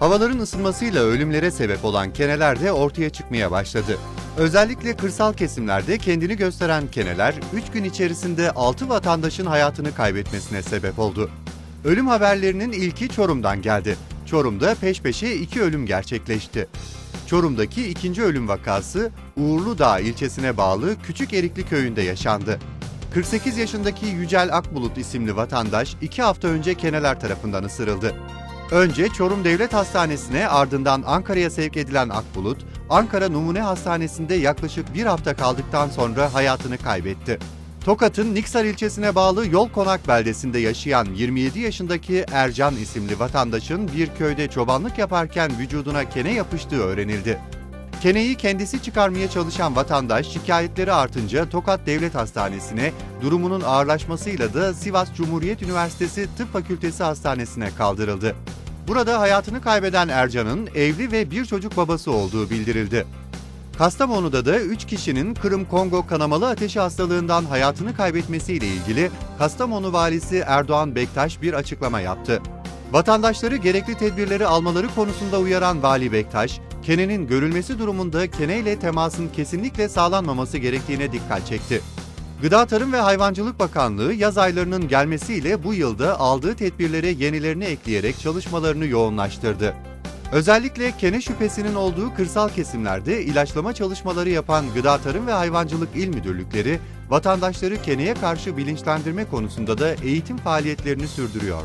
Havaların ısınmasıyla ölümlere sebep olan keneler de ortaya çıkmaya başladı. Özellikle kırsal kesimlerde kendini gösteren keneler 3 gün içerisinde 6 vatandaşın hayatını kaybetmesine sebep oldu. Ölüm haberlerinin ilki Çorum'dan geldi. Çorum'da peş peşe iki ölüm gerçekleşti. Çorum'daki ikinci ölüm vakası Uğurludağ ilçesine bağlı Küçük Erikli köyünde yaşandı. 48 yaşındaki Yücel Akbulut isimli vatandaş 2 hafta önce keneler tarafından ısırıldı. Önce Çorum Devlet Hastanesi'ne ardından Ankara'ya sevk edilen Akbulut, Ankara Numune Hastanesi'nde yaklaşık bir hafta kaldıktan sonra hayatını kaybetti. Tokat'ın Niksar ilçesine bağlı Yol Konak beldesinde yaşayan 27 yaşındaki Ercan isimli vatandaşın bir köyde çobanlık yaparken vücuduna kene yapıştığı öğrenildi. Keneyi kendisi çıkarmaya çalışan vatandaş şikayetleri artınca Tokat Devlet Hastanesi'ne, durumunun ağırlaşmasıyla da Sivas Cumhuriyet Üniversitesi Tıp Fakültesi Hastanesi'ne kaldırıldı. Burada hayatını kaybeden Ercan'ın evli ve bir çocuk babası olduğu bildirildi. Kastamonu'da da 3 kişinin Kırım-Kongo kanamalı ateşi hastalığından hayatını kaybetmesiyle ilgili Kastamonu valisi Erdoğan Bektaş bir açıklama yaptı. Vatandaşları gerekli tedbirleri almaları konusunda uyaran Vali Bektaş, kenenin görülmesi durumunda keneyle temasın kesinlikle sağlanmaması gerektiğine dikkat çekti. Gıda Tarım ve Hayvancılık Bakanlığı yaz aylarının gelmesiyle bu yılda aldığı tedbirlere yenilerini ekleyerek çalışmalarını yoğunlaştırdı. Özellikle kene şüphesinin olduğu kırsal kesimlerde ilaçlama çalışmaları yapan Gıda Tarım ve Hayvancılık İl Müdürlükleri, vatandaşları keneye karşı bilinçlendirme konusunda da eğitim faaliyetlerini sürdürüyor.